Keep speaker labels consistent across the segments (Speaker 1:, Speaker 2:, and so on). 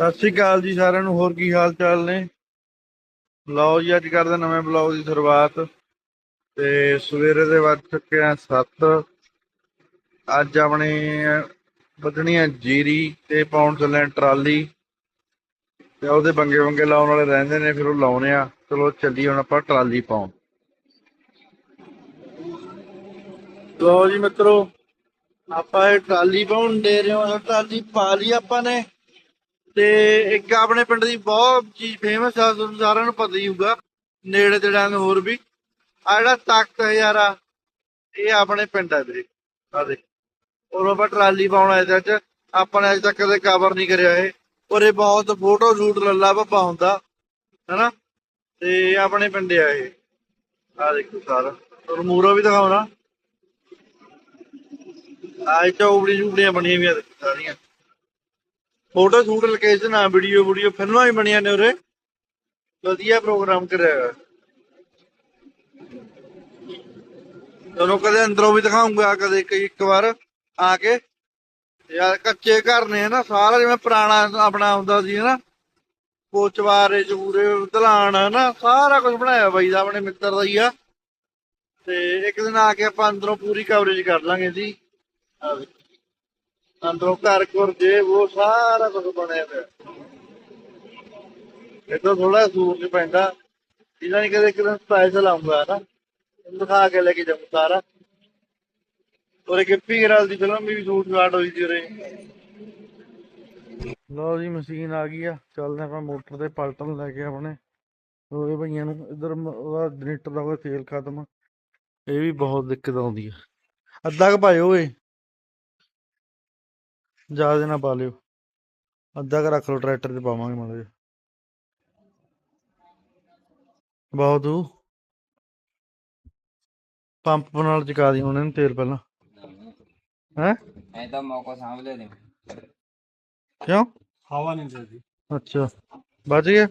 Speaker 1: ਸਤਿ ਸ਼੍ਰੀ ਅਕਾਲ ਜੀ ਸਾਰਿਆਂ ਨੂੰ, ਹੋਰ ਕੀ ਹਾਲ ਚਾਲ ਨੇ? ਲਓ ਜੀ, ਅੱਜ ਕਰਦੇ ਨਵੇਂ ਬਲੌਗ ਦੀ ਸ਼ੁਰੂਆਤ। ਤੇ ਸਵੇਰੇ ਦੇ ਵੱਜ ਚੁੱਕੇ ਆ 7 ਅੱਜ ਆਪਣੇ ਵੱਢਣੀ ਆ ਜੀਰੀ ਤੇ ਪਾਉਣ ਚੱਲੇ ਆ ਟਰਾਲੀ। ਤੇ ਉਹਦੇ ਬੰਗੇ ਬੰਗੇ ਲਾਉਣ ਵਾਲੇ ਰਹਿੰਦੇ ਨੇ, ਫਿਰ ਉਹ ਲਾਉਣੇ ਆ। ਚਲੋ ਚੱਲੀ ਹੁਣ ਆਪਾਂ ਟਰਾਲੀ ਪਾਉਣ। ਲਓ ਜੀ ਮਿੱਤਰੋ, ਆਪਾਂ ਇਹ ਟਰਾਲੀ ਪਾਉਣ ਦੇ ਰਹੇ ਹਾਂ, ਟਰਾਲੀ ਪਾ ਲਈ ਆਪਾਂ ਨੇ। ਤੇ ਇੱਕ ਆਪਣੇ ਪਿੰਡ ਦੀ ਬਹੁਤ ਚੀਜ਼ ਫੇਮਸ ਆ, ਤੁਹਾਨੂੰ ਸਾਰਿਆਂ ਨੂੰ ਪਤਾ ਹੀ ਹੋਊਗਾ, ਨੇੜੇ ਤੇੜਿਆਂ ਨੂੰ ਹੋਰ ਵੀ। ਆ ਜਿਹੜਾ ਤਖਤ ਹਜ਼ਾਰਾ ਇਹ ਆਪਣੇ ਪਿੰਡ ਆ ਵੀਰੇ ਆ ਦੇਖ। ਔਰ ਆਪਾਂ ਟਰਾਲੀ ਪਾਉਣ ਆਏ ਤੇ ਆਪਾਂ ਨੇ ਅਜੇ ਤੱਕ ਕਦੇ ਕਵਰ ਨਹੀਂ ਕਰਿਆ ਇਹ। ਔਰ ਇਹ ਬਹੁਤ ਫੋਟੋ ਸ਼ੂਟ ਲੱਲਾ ਬੱਬਾ ਹੁੰਦਾ, ਹੈਨਾ? ਤੇ ਆਪਣੇ ਪਿੰਡ ਆ ਇਹ। ਆ ਦੇਖੋ ਸਾਰਾ। ਔਰ ਮੂਰੋ ਵੀ ਦਿਖਾਉਣਾ ਆ ਇਹ ਚੌਬੜੀ ਚੂਬੜੀਆਂ ਬਣੀਆਂ ਵੀ ਸਾਰੀਆਂ। ਫੋਟੋ ਸ਼ੂਟ ਲੋਕੇਸ਼ਨ ਆ ਵੀਡੀਓ ਵੀਡੀਓ ਫਿਲਮਾਂ ਵੀ ਬਣੀਆਂ ਨੇ ਉਰੇ। ਵਧੀਆ ਪ੍ਰੋਗਰਾਮ ਕਰਿਆ ਹੋਇਆ। ਤੁਹਾਨੂੰ ਕਦੇ ਅੰਦਰੋਂ ਵੀ ਦਿਖਾਉਂਗਾ, ਕਦੇ ਕਈ ਇੱਕ ਵਾਰ ਆ ਕੇ। ਯਾਰ, ਕੱਚੇ ਘਰ ਨੇ ਨਾ, ਸਾਰਾ ਜਿਵੇਂ ਪੁਰਾਣਾ ਆਪਣਾ ਹੁੰਦਾ ਸੀ ਨਾ। ਕੋਚਵਾਰੇ ਚੂਰੇ, ਦਲਾਨ ਨਾ ਸਾਰਾ ਕੁਝ ਬਣਾਇਆ ਬਾਈ ਦਾ, ਆਪਣੇ ਮਿੱਤਰ ਦਾ ਹੀ ਆ। ਤੇ ਇੱਕ ਦਿਨ ਆ ਕੇ ਆਪਾਂ ਅੰਦਰੋਂ ਪੂਰੀ ਕਵਰੇਜ ਕਰ ਲਾਂਗੇ ਜੀ। ਅੰਦਰੋਂ ਘਰ ਘਰ ਜੇ, ਉਹ ਸਾਰਾ ਕੁਝ ਬਣਿਆ ਪਿਆ। ਇਹ ਤਾਂ ਥੋੜਾ ਸੂਰਜ ਪੈਂਦਾ। ਇਹਨਾਂ ਨੇ ਕਦੇ ਇੱਕ ਦਿਨ ਸਪੈਸ਼ਲ ਨਾ ਦਿਖਾ ਕੇ ਲੈ ਕੇ ਜਾਊਂ ਸਾਰਾ। ਔਰ ਗਿੱਪੀ ਗਰਾਲ ਦੀ ਫਿਲਮ ਵੀ ਸ਼ੂਟ ਸ਼ਾਟ ਹੋਈ ਸੀ ਉਰੇ। ਲਓ ਜੀ, ਮਸ਼ੀਨ ਆ ਗਈ ਆ। ਚੱਲਦੇ ਆਪਾਂ ਮੋਟਰ ਤੇ ਪਲਟਣ ਲੈ ਕੇ ਆਪਣੇ। ਉਹਦੇ ਭਈਆਂ ਨੂੰ ਇਧਰ ਉਹਦਾ ਜਨਰੇਟਰ ਦਾ ਹੋਇਆ ਤੇਲ ਖਤਮ ਇਹ ਵੀ ਬਹੁਤ ਦਿੱਕਤ ਆਉਂਦੀ ਆ। ਅੱਧਾ ਕ ਪਾਇਓ ਓਏ। ਜ਼ਿਆਦਾ ਨਾ ਪਾ ਲਿਓ। ਅੱਧਾ ਕ ਰੱਖ ਲਓ ਟਰੈਕਟਰ ਤੇ ਪਾਵਾਂਗੇ ਮਾੜਾ ਜਿਹਾ। ਬਹੁਤ ਦੂ ਪੰਪ ਨਾਲ ਚਕਾ ਦੀ ਹੁਣ ਇਹਨੂੰ ਤੇਲ ਪਹਿਲਾਂ। ਹੈ?
Speaker 2: ਐ ਤਾਂ ਮੌਕਾ ਸਾਂਭ ਲਿਆ ਨੇ
Speaker 1: ਕਿਉਂ?
Speaker 3: ਹਵਾ ਨਹੀਂ ਦੇਦੀ।
Speaker 1: ਅੱਛਾ। ਬਚ ਗਿਆ?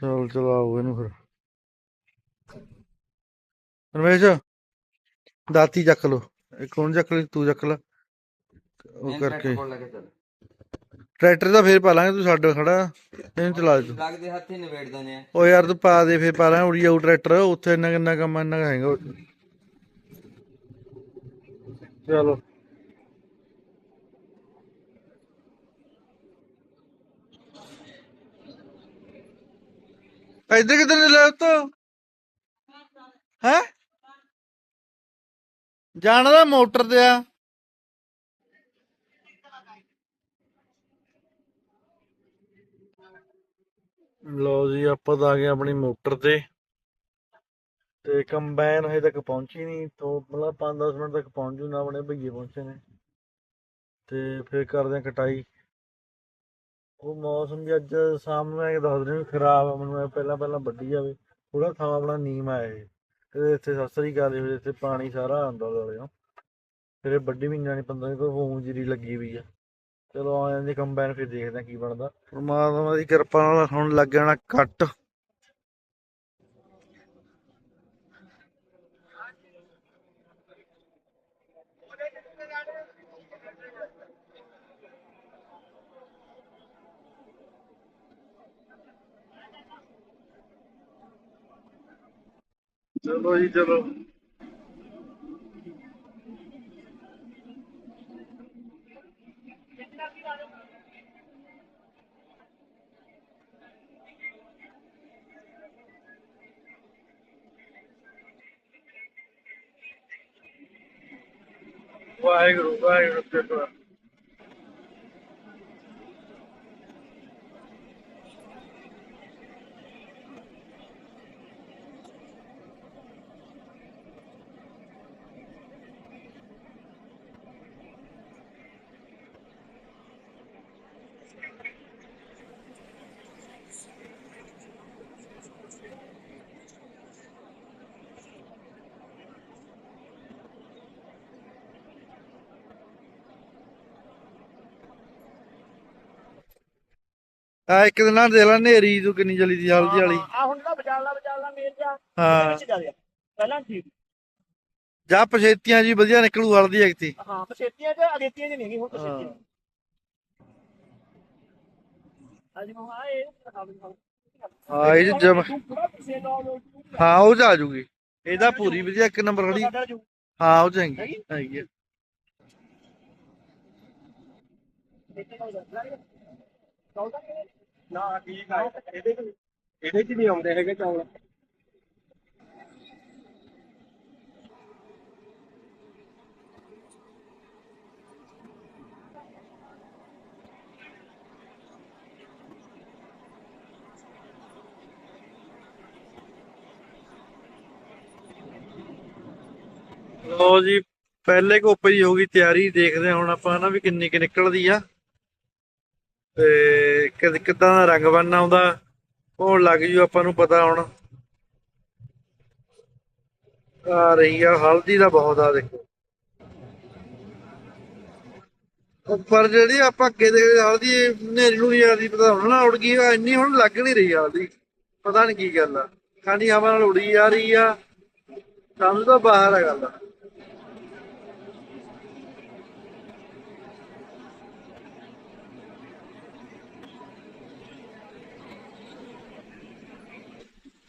Speaker 1: ਚਲ ਚਲਾਓ ਇਹਨੂੰ ਫਿਰ। ਰਮੇਸ਼ ਦਾਤੀ ਚੱਕ ਲੋ ਇਹ ਕੌਣ ਚੱਕ ਲਈ ਤੂੰ ਚੱਕ ਲੈ। ਉਹ ਕਰਕੇ। ਟਰੈਕਟਰ ਦਾ ਫੇਰ ਪਾ ਲਾਂਗੇ ਤੂੰ ਸਾਡੇ ਖੜਾ। ਇਹਨੂੰ ਚਲਾ ਦੇ
Speaker 2: ਲੱਗਦੇ ਹੱਥੀ ਨਿਬੇੜ ਦਿੰਦੇ ਆ।
Speaker 1: ਓ ਯਾਰ ਤੂੰ ਪਾ ਦੇ ਫੇਰ ਪਾ ਲਾਂ ਉੜੀ ਜਾਊ ਟਰੈਕਟਰ। ਉੱਥੇ ਇੰਨਾ ਕਿੰਨਾ ਕੰਮ ਇੰਨਾ ਹੈਗਾ। ਚਲੋ। ਇੱਧਰ ਕਿੱਧਰ ਲੈ ਤੋ ਹੈ? ਜਾਣਾ ਮੋਟਰ ਤੇ ਆ। ਲੋ ਜੀ, ਆਪਾਂ ਤਾਂ ਆ ਗਏ ਆਪਣੀ ਮੋਟਰ ਤੇ। ਤੇ ਕੰਬਾਈਨ ਹਜੇ ਤੱਕ ਪਹੁੰਚੀ ਨਹੀਂ, ਤੋਂ ਮਤਲਬ 5-10 ਮਿੰਟ ਤੱਕ ਪਹੁੰਚ ਜੂ, ਨਾ ਆਪਣੇ ਭਈਏ ਪਹੁੰਚੇ ਨੇ। ਤੇ ਫਿਰ ਕਰਦੇ ਆ ਕਟਾਈ। ਉਹ ਮੌਸਮ ਵੀ ਅੱਜ ਸਾਹਮਣੇ ਨੂੰ ਇਹ ਦੱਸ ਰਹੇ ਵੀ ਖਰਾਬ ਆ, ਮੈਨੂੰ ਪਹਿਲਾਂ ਪਹਿਲਾਂ ਵੱਡੀ ਜਾਵੇ। ਥੋੜਾ ਥਾਂ ਆਪਣਾ ਨੀਮ ਆਇਆ ਇਹ ਇੱਥੇ ਸਸਰੀ ਗੱਲ ਹੋ ਇੱਥੇ ਪਾਣੀ ਸਾਰਾ ਆਂਦਾ ਵਾਲਿਓ। ਫਿਰ ਇਹ ਵੱਡੀ ਵੀ ਜਾਣੀ 15 ਕੋਈ ਹੋਂ ਜੀਰੀ ਲੱਗੀ ਵੀ ਆ। ਚਲੋ ਆ ਜਾਂਦੇ ਕੰਬਾਈਨ ਫਿਰ ਦੇਖਦੇ ਆ ਕੀ ਬਣਦਾ। ਪਰਮਾਤਮਾ ਦੀ ਕਿਰਪਾ ਨਾਲ ਹੁਣ ਲੱਗ ਜਾਣਾ ਕੱਟ। ਚਲੋ ਜੀ ਚਲੋ। ਵਾਹਿਗੁਰੂ ਵਾਹਿਗੁਰੂ ਕਿਰਪਾ ਆ ਇੱਕ ਦਿਨ ਨਾ ਦੇ ਲਾ ਨੇਰੀ ਤੂੰ ਕਿੰਨੀ ਚਲੀ ਦੀ ਹਲਦੀ ਵਾਲੀ।
Speaker 3: ਆ ਹੁਣ ਤਾਂ ਬਚਾਲਣਾ ਬਚਾਲਣਾ ਮੇਰ ਜਾ
Speaker 1: ਹਾਂ।
Speaker 3: ਵਿੱਚ ਜਾ ਰਿਹਾ। ਪਹਿਲਾਂ ਠੀਕ।
Speaker 1: ਜਾਂ ਪਛੇਤੀਆਂ ਜੀ ਵਧੀਆ ਨਿਕਲੂ ਹਲਦੀ ਐਕਤੀ
Speaker 3: ਹਾਂ ਪਛੇਤੀਆਂ ਚ ਅਗੇਤੀਆਂ ਚ ਨਹੀਂ ਹੁਣ
Speaker 1: ਹਾਂ।
Speaker 3: ਪਛੇਤੀਆਂ ਅੱਜ ਮੈਂ ਹਾਂ ਇਹ ਦਿਖਾ
Speaker 1: ਹਾਂ ਇਹ ਜਮ
Speaker 3: ਤੂੰ
Speaker 1: ਹਾਂ ਉਹ ਆ ਜੂਗੀ। ਇਹਦਾ ਪੂਰੀ ਵਧੀਆ ਇੱਕ ਨੰਬਰ ਖੜੀ
Speaker 3: ਜੂ।
Speaker 1: ਹਾਂ ਉਹ ਚੰਗੀ ਹੈਗੀ ਆ।
Speaker 3: ਨਾ, ਠੀਕ ਆ। ਇਹਦੇ ਚ ਇਹਦੇ ਚ ਨਹੀਂ ਆਉਂਦੇ ਹੈਗੇ ਚੌਲ।
Speaker 1: ਲੋ ਜੀ, ਪਹਿਲੇ ਕੋਪੇ ਦੀ ਹੋ ਗਈ ਤਿਆਰੀ, ਦੇਖਦੇ ਹਾਂ ਹੁਣ ਆਪਾਂ ਨਾ ਵੀ ਕਿੰਨੀ ਕਿ ਨਿਕਲਦੀ ਆ। ਤੇ ਕਿਦ ਕਿਦਾਂ ਦਾ ਰੰਗ ਬਣਨਾ ਆਉਂਦਾ ਉਹ ਲੱਗ ਜੂ ਆਪਾਂ ਨੂੰ ਪਤਾ ਹੁਣ। ਆ ਰਹੀ ਆ ਹਲਦੀ ਦਾ ਬਹੁਤ ਆ ਦੇਖੋ। ਉੱਪਰ ਜਿਹੜੀ ਆਪਾਂ ਅੱਗੇ ਦੇ ਹਲਦੀ ਹਨੇਰੀ ਨੂੰ ਨਹੀਂ ਆਦੀ ਪਤਾ ਹੁਣ ਨਾ ਉੜ ਗਈ ਆ, ਇੰਨੀ ਹੁਣ ਲੱਗ ਨਹੀਂ ਰਹੀ ਹਲਦੀ। ਪਤਾ ਨਹੀਂ ਕੀ ਗੱਲ ਆ। ਖਾਣੀ ਹਵਾ ਨਾਲ ਉੜੀ ਜਾ ਰਹੀ ਆ। ਸਮਝ ਤਾਂ ਬਾਹਰ ਆ ਗੱਲ। ਆ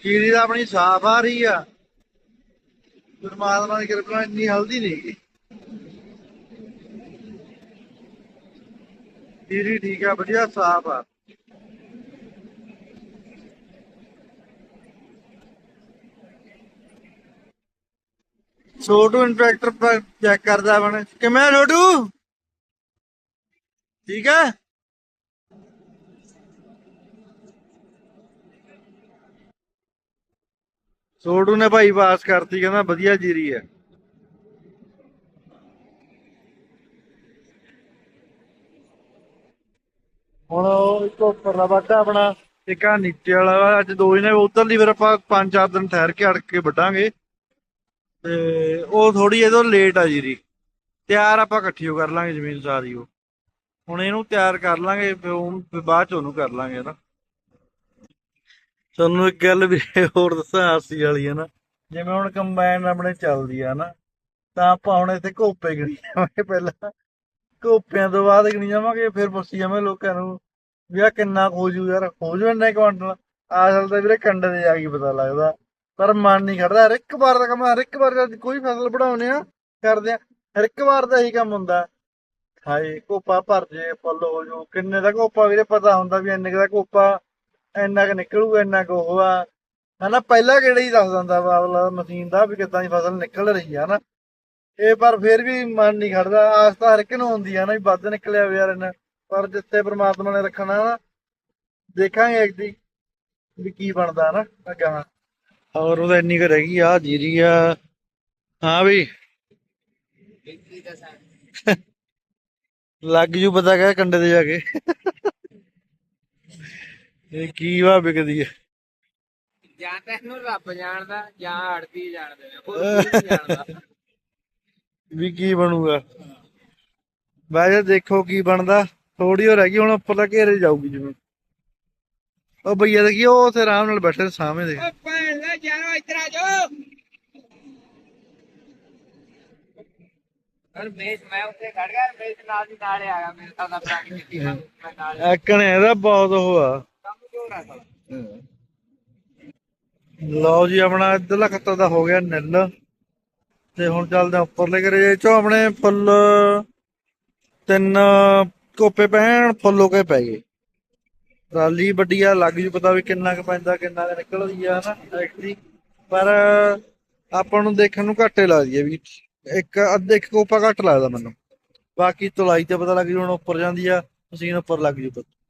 Speaker 1: ਕੀੜੀ ਤਾਂ ਆਪਣੀ ਸਾਫ਼ ਆ ਰਹੀ ਆ। ਪਰਮਾਤਮਾ ਦੀ ਕਿਰਪਾ ਨਾਲ ਇੰਨੀ ਹਲਦੀ ਨਹੀਂ ਗੀ ਠੀਕ ਆ, ਵਧੀਆ ਸਾਫ਼ ਆ। ਛੋਟੂ ਇੰਸਪੈਕਟਰ ਚੈੱਕ ਕਰਦਾ ਬਣ ਕਿਵੇਂ ਛੋਟੂ? ਠੀਕ ਹੈ ਛੋਟੂ ਨੇ ਭਾਈ ਪਾਸ ਕਰਤੀ ਕਹਿੰਦਾ ਵਧੀਆ ਜੀਰੀ ਹੈ। ਹੁਣ ਉਹ ਇੱਕ ਉੱਪਰਲਾ ਵਾਟਾ ਆਪਣਾ। ਇੱਕ ਆ ਨੀਚੇ ਵਾਲਾ। ਅੱਜ ਦੋ ਹੀ ਨੇ ਉਧਰਲੀ ਫਿਰ ਆਪਾਂ ਪੰਜ ਚਾਰ ਦਿਨ ਠਹਿਰ ਕੇ ਅੜ ਕੇ ਵੱਢਾਂਗੇ। ਤੇ ਉਹ ਥੋੜੀ ਇਹਦੋਂ ਲੇਟ ਆ ਜੀਰੀ। ਤਿਆਰ ਆਪਾਂ ਇਕੱਠੀ ਕਰ ਲਾਂਗੇ ਜ਼ਮੀਨ ਸਾਰੀ ਉਹ। ਹੁਣ ਇਹਨੂੰ ਤਿਆਰ ਕਰ ਲਾਂਗੇ ਫਿਰ ਫਿਰ ਬਾਅਦ ਚ ਉਹਨੂੰ ਕਰ ਲਾਂਗੇ ਨਾ ਤੁਹਾਨੂੰ ਇੱਕ ਗੱਲ ਵੀ ਹੋਰ ਦੱਸਾਂ ਹਾਸੀ ਵਾਲੀ ਹੈ ਨਾ। ਜਿਵੇਂ ਹੁਣ ਕੰਬਾਈਨ ਆਪਣੇ ਚੱਲਦੀ ਆ ਨਾ, ਤਾਂ ਆਪਾਂ ਹੁਣ ਇੱਥੇ ਕੋਪੇ ਗਣੀ ਜਾਵਾਂਗੇ ਪਹਿਲਾਂ। ਕੋਪਿਆਂ ਤੋਂ ਬਾਅਦ ਗਣੀ ਜਾਵਾਂਗੇ, ਫਿਰ ਪੁੱਛੀ ਜਾਵਾਂਗੇ ਲੋਕਾਂ ਨੂੰ ਵੀ ਆ ਕਿੰਨਾ ਖੋਜੂ ਯਾਰ ਖੋਜੂ ਇੰਨੇ ਕੁਆਂਟਲ ਆਸਲ ਤਾਂ ਵੀਰੇ ਕੰਡੇ ਤੇ ਜਾ ਕੇ ਪਤਾ ਲੱਗਦਾ। ਪਰ ਮਨ ਨਹੀਂ ਖੜਦਾ, ਹਰ ਇੱਕ ਵਾਰ ਦਾ ਕੰਮ, ਹਰ ਇੱਕ ਵਾਰ ਜਦ ਕੋਈ ਫਸਲ ਬਣਾਉਨੇ ਆ, ਕਰਦੇ ਆ, ਹਰ ਇੱਕ ਵਾਰ ਦਾ ਇਹੀ ਕੰਮ ਹੁੰਦਾ। ਹਾਏ ਕੋਪਾ ਭਰ ਜੇ, ਫੁੱਲ ਹੋ ਜੂ ਕਿੰਨੇ ਦਾ ਕੋਪਾ ਵੀਰੇ ਪਤਾ ਹੁੰਦਾ ਵੀ ਇੰਨੇ ਕੁ ਦਾ ਕੋਪਾ ਇੰਨਾ ਕੁ ਨਿਕਲੂਗਾ ਇੰਨਾ ਕੁ ਉਹ ਆ। ਹਨਾ ਪਹਿਲਾਂ ਕਿਹੜਾ ਹੀ ਦੱਸ ਦਿੰਦਾ ਵਾ ਅਗਲਾ ਮਸ਼ੀਨ ਦਾ ਵੀ ਕਿੱਦਾਂ ਦੀ ਫਸਲ ਨਿਕਲ ਰਹੀ ਆ ਨਾ। ਇਹ ਪਰ ਫਿਰ ਵੀ ਮਨ ਨਹੀਂ ਖੜਦਾ ਆਸ ਤਾਂ ਹਰ ਇੱਕ ਨੂੰ ਹੁੰਦੀ ਆ ਨਾ ਵੀ ਵੱਧ ਨਿਕਲਿਆ ਵੀ ਯਾਰ ਇਹਨਾਂ ਪਰ ਜਿੱਥੇ ਪ੍ਰਮਾਤਮਾ ਨੇ ਰੱਖਣਾ ਨਾ ਦੇਖਾਂਗੇ ਇੱਕ ਦੀ ਵੀ ਕੀ ਬਣਦਾ ਨਾ ਅੱਗਾ ਔਰ ਉਹਦਾ ਇੰਨੀ ਕੁ ਰਹਿ ਗਈ ਆ ਜੀਰੀ ਆ। ਹਾਂ ਵੀ ਲੱਗ ਜੂ ਪਤਾ ਕਹਿ ਕੰਡੇ ਤੇ ਜਾ ਕੇ। ਇਹ ਕੀ ਵਾ ਵਿਕਦੀ ਹੈ?
Speaker 2: ਜਾਂ ਤਾਂ ਇਹਨੂੰ ਰੱਬ ਜਾਣਦਾ ਜਾਂ ਅੜਦੀ ਜਾਣਦੇ ਨੇ ਹੋਰ ਕੋਈ ਨਹੀਂ ਜਾਣਦਾ।
Speaker 1: ਵੀ ਕੀ ਬਣੂਗਾ? ਵੈਸੇ ਦੇਖੋ ਕੀ ਬਣਦਾ। ਥੋੜੀ ਹੋ ਰਹਿ ਗਈ ਹੁਣ ਉੱਪਰ ਤੱਕ ਘੇਰੇ ਜਾਊਗੀ ਜਿਵੇਂ ਉਹ ਭਈਆ ਦੇ ਕੀ ਉਹ ਉੱਥੇ ਆਰਾਮ ਨਾਲ ਬੈਠੇ ਨੇ ਸਾਹਮਣੇ ਦੇ
Speaker 2: ਓ ਭੈਣ ਦਾ ਜਾਨੋ ਇੱਧਰ ਆ ਜਾਓ। ਪਰ ਮੇਸ ਮੈਂ ਉੱਥੇ ਖੜ ਗਿਆ ਮੇਸ ਨਾਲ ਦੀ ਨਾਲੇ ਆ ਗਿਆ ਮੇਰੇ ਸਾਹ ਦਾ ਪ੍ਰਾਣੀ ਕੀਤੀ ਮੈਂ ਨਾਲ
Speaker 1: ਐਕਣ ਇਹਦਾ ਬਹੁਤ ਉਹ ਆ।
Speaker 2: ਕੰਮ ਜੋਰ ਆ ਸਾਲਾ।
Speaker 1: ਲਓ ਜੀ, ਆਪਣਾ ਇੱਧਰਲਾ ਖੱਤਾ ਦਾ ਹੋ ਗਿਆ ਨਿੱਲ। ਤੇ ਹੁਣ ਚੱਲਦੇ ਆ ਉੱਪਰਲੇ ਘਰੇ। ਚੋਂ ਆਪਣੇ ਫੁੱਲ, ਤਿੰਨ ਕੋਪੇ ਪੈਣ, ਫੁੱਲ ਹੋ ਕੇ ਪੈ ਗਏ। ਰਾਲੀ ਵੱਡੀ ਲੱਗ ਜੂ ਪਤਾ ਵੀ ਕਿੰਨਾ ਕੁ ਪੈਂਦਾ, ਕਿੰਨਾ ਕੁ ਨਿਕਲਦੀ ਆ ਨਾ ਐਕਚੁਅਲੀ ਪਰ ਆਪਾਂ ਨੂੰ ਦੇਖਣ ਨੂੰ ਘੱਟੇ ਲੱਗਦੀ ਹੈ ਵੀ ਇੱਕ ਅੱਧੇ ਇੱਕ ਕੋਪਾ ਘੱਟ ਲੱਗਦਾ ਮੈਨੂੰ। ਬਾਕੀ ਤੁਲਾਈ ਤੇ ਪਤਾ ਲੱਗ ਜੂ, ਹੁਣ ਉੱਪਰ ਜਾਂਦੀ ਆ, ਮਸ਼ੀਨ ਉੱਪਰ ਲੱਗ ਜੂ। ਪਤਾ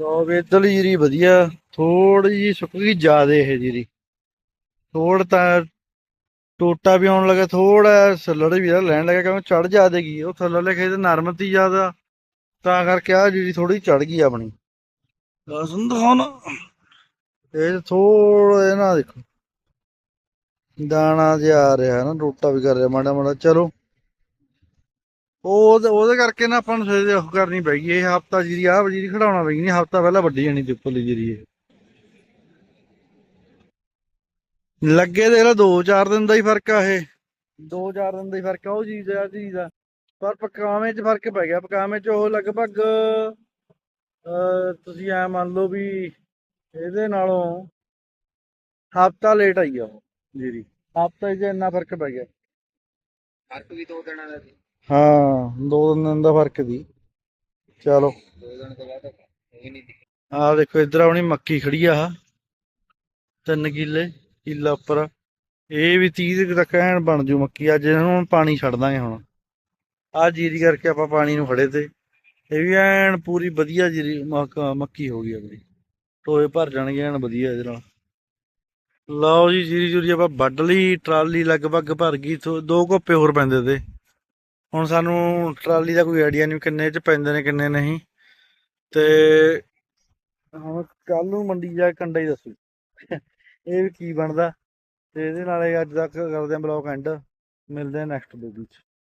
Speaker 1: ਲੋ ਵੀ ਇੱਧਰਲੀ ਜੀਰੀ ਵਧੀਆ। ਥੋੜੀ ਜੀ ਸੁੱਕ ਗਈ ਜ਼ਿਆਦੇ ਇਹ ਜੀਰੀ। ਥੋੜ ਤਾਂ ਟੋਟਾ ਵੀ ਆਉਣ ਲੱਗਾ ਥੋੜਾ ਸੱਲੜ ਵੀ ਇਹਦਾ ਲੈਣ ਲੱਗਾ ਕਿਉਂਕਿ ਚੜ ਜਾਦੇ ਗਈ ਉਹ ਥੱਲੇ ਖੇਤ ਨਰਮ ਤੀ ਜ਼ਿਆਦਾ, ਤਾਂ ਕਰਕੇ ਆ ਜੀਰੀ ਥੋੜੀ ਚੜ ਗਈ ਆਪਣੀ। ਲਸਣ ਦਿਖਾਉਣ। ਇਹ ਥੋੜਾ ਇਹ ਨਾ ਦੇਖੋ। ਦਾਣਾ ਜਿਹਾ ਆ ਰਿਹਾ ਨਾ ਟੋਟਾ ਵੀ ਕਰ ਰਿਹਾ ਮਾੜਾ ਮਾੜਾ ਚਲੋ। ਉਹ ਉਹਦੇ ਕਰਕੇ ਨਾ ਆਪਾਂ ਨੂੰ ਸਵੇਰੇ ਉਹ ਕਰਨੀ ਪੈਗੀ ਇਹ ਹਫਤਾ ਜੀਰੀ ਆਹ ਜੀਰੀ ਖੜਾਉਣਾ ਪੈਗੀ ਨਹੀਂ ਹਫਤਾ ਪਹਿਲਾਂ ਵੱਢੀ ਜਾਣੀ ਤੇ ਉੱਪਰਲੀ ਜੀਰੀ ਇਹ। ਲੱਗੇ ਦੇ ਲਾ 2-4 ਦਿਨ ਦਾ ਹੀ ਫ਼ਰਕ ਆ ਇਹ। 2-4 ਦਿਨ ਦਾ ਹੀ ਫ਼ਰਕ ਆ ਉਹ ਚੀਜ਼ ਆ ਚੀਜ਼ ਦਾ ਪਰ ਪਕਾਵੇਂ 'ਚ ਫ਼ਰਕ ਪੈ ਗਿਆ ਪਕਾਵੇਂ 'ਚ ਉਹ ਲਗਭਗ ਤੁਸੀਂ ਐ ਮੰਨ ਲਓ ਵੀ ਇਹਦੇ ਨਾਲੋਂ ਹਫਤਾ ਲੇਟ ਆਈ ਆ ਉਹ। ਜੀਰੀ ਹਫਤਾ 'ਚ ਇੰਨਾ ਫ਼ਰਕ ਪੈ ਗਿਆ।
Speaker 2: ਫ਼ਰਕ ਵੀ ਦੋ ਦਿਨਾਂ ਦਾ ਸੀ।
Speaker 1: ਹਾਂ, ਦੋ ਤਿੰਨ ਦਿਨ ਦਾ ਫ਼ਰਕ ਦੀ ਚਲੋ।
Speaker 2: ਦੋ ਦਿਨ ਤੋਂ ਬਾਅਦ ਇਹ ਨਹੀਂ ਦਿਖਿਆ
Speaker 1: ਆਹ ਦੇਖੋ, ਇੱਧਰ ਆਪਣੀ ਮੱਕੀ ਖੜੀ ਆ ਤਿੰਨ ਕਿੱਲੇ, ਕਿੱਲਾ ਉੱਪਰ। ਇਹ ਵੀ 30 ਤੱਕ ਐਨ ਬਣ ਜੂ ਮੱਕੀ। ਅੱਜ ਇਹਨੂੰ ਹੁਣ ਪਾਣੀ ਛੱਡ ਦਾਂਗੇ ਹੁਣ। ਆਹ ਜੀਰੀ ਕਰਕੇ ਆਪਾਂ ਪਾਣੀ ਨੂੰ ਖੜੇ ਤੇ। ਇਹ ਵੀ ਐਨ ਪੂਰੀ ਵਧੀਆ ਜੀਰੀ, ਮੱਕ- ਮੱਕੀ ਹੋ ਗਈ ਆਪਣੀ। ਟੋਏ ਭਰ ਜਾਣਗੇ, ਐਨ ਵਧੀਆ ਇਹਦੇ ਨਾਲ। ਲਓ ਜੀ, ਜੀਰੀ ਜੁਰੀ ਆਪਾਂ ਵੱਢ ਲਈ, ਟਰਾਲੀ ਲਗਭਗ ਭਰ ਗਈ। ਦੋ ਕੋਪੇ ਹੋਰ ਪੈਂਦੇ ਤੇ। ਹੁਣ ਸਾਨੂੰ ਟਰਾਲੀ ਦਾ ਕੋਈ ਆਈਡੀਆ ਨਹੀਂ ਕਿੰਨੇ ਚ ਪੈਂਦੇ ਨੇ, ਕਿੰਨੇ ਨਹੀਂ। ਤੇ ਹੁਣ ਕੱਲ ਨੂੰ ਮੰਡੀ ਜਾ ਕੇ ਕੰਡਾ ਹੀ ਦੱਸੂ। ਇਹ ਵੀ ਕੀ ਬਣਦਾ। ਤੇ ਇਹਦੇ ਨਾਲ ਅੱਜ ਤੱਕ ਕਰਦੇ ਆਂ ਬਲੌਗ ਐਂਡ। ਮਿਲਦੇ ਆ ਨੈਕਸਟ ਵੀਡੀਓ ਚ